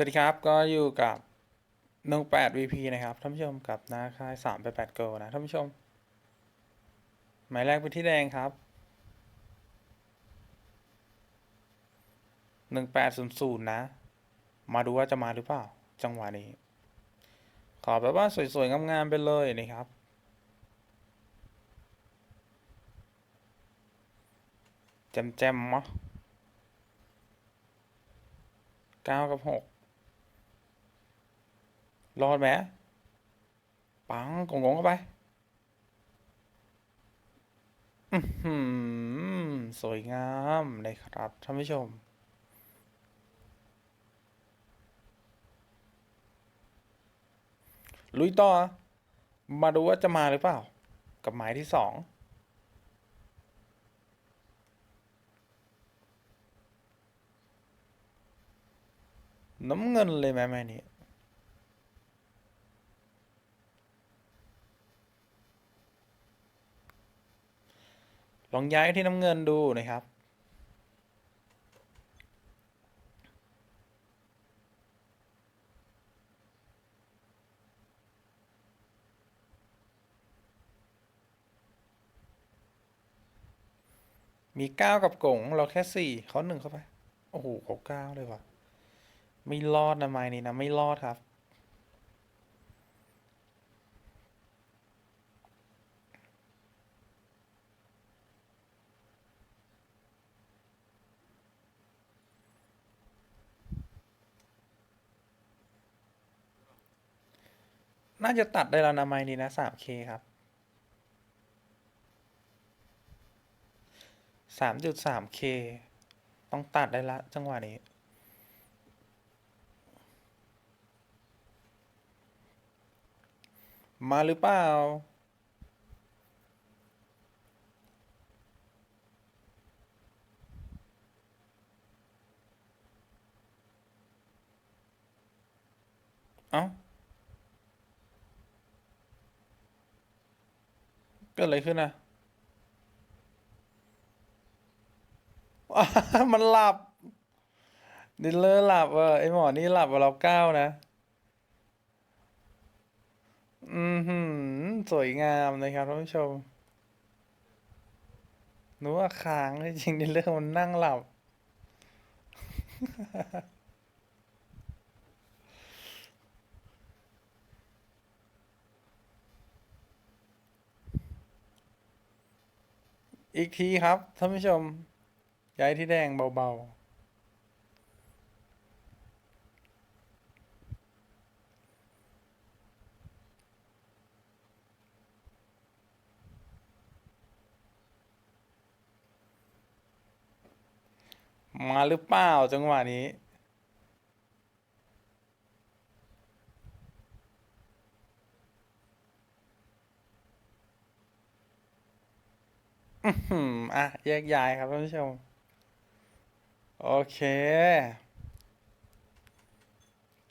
สวัสดีครับ ก็อยู่กับนงแปด VP นะครับ ท่านผู้ชมกับนาค่ายสามแปแปดโกนะท่านผู้ชม หมายแรกเป็นที่แดงครับหนึ่งแปดศูนย์ศูนย์นะ มาดูว่าจะมาหรือเปล่า จังหวะนี้ ขอแบบว่าสวยๆ งามๆไปเลยนะครับ แจมๆมะเก้ากับหก รอดไหมปังกงงเข้าไปอื้อหือสวยงามเลยครับท่านผู้ชม ลุยต่อ มาดูว่าจะมาหรือเปล่า กับหมายที่สองน้ำเงินเลยไหมแม่นี่ ลองย้ายที่น้ำเงินดูนะครับ มีเก้ากับกงเราแค่สี่เขาหนึ่งเข้าไป โอ้โหเขาเก้าเลยว่ะ ไม่รอดนะไม้นี้นะ ไม่รอดครับ น่าจะตัดได้แล้วนะไม้นี้นะสามเคครับสามจุดสามเคต้องตัดได้ละจังหวะนี้มาหรือเปล่า เอ้า เกิดอะไรขึ้นอะว้ามันหลับดิลเลอร์หลับเออไอหมอนี่หลับกว่าเราเก้านะ อือหือสวยงามนะครับท่านผู้ชมหนูว่าค้างจริงดิลเลอร์มันนั่งหลับ อีกทีครับท่านผู้ชม ย้ายที่แดงเบาๆ มาหรือเปล่าจังหวะนี้ อะแยกย้ายครับท่านผู้ชม โอเค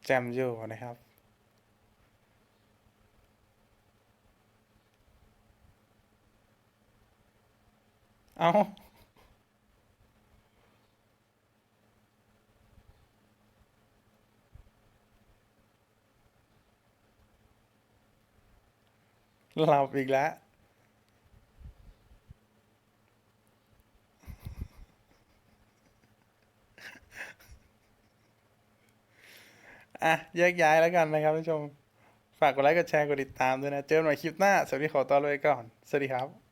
แจมอยู่นะครับ เอาหลับอีกแล้ว อะแยกย้ายแล้วกันนะครับท่านผู้ชม ฝากกดไลค์กดแชร์กดติดตามด้วยนะ เจอกันใหม่คลิปหน้า สวัสดีขอตัวเลยก่อน สวัสดีครับ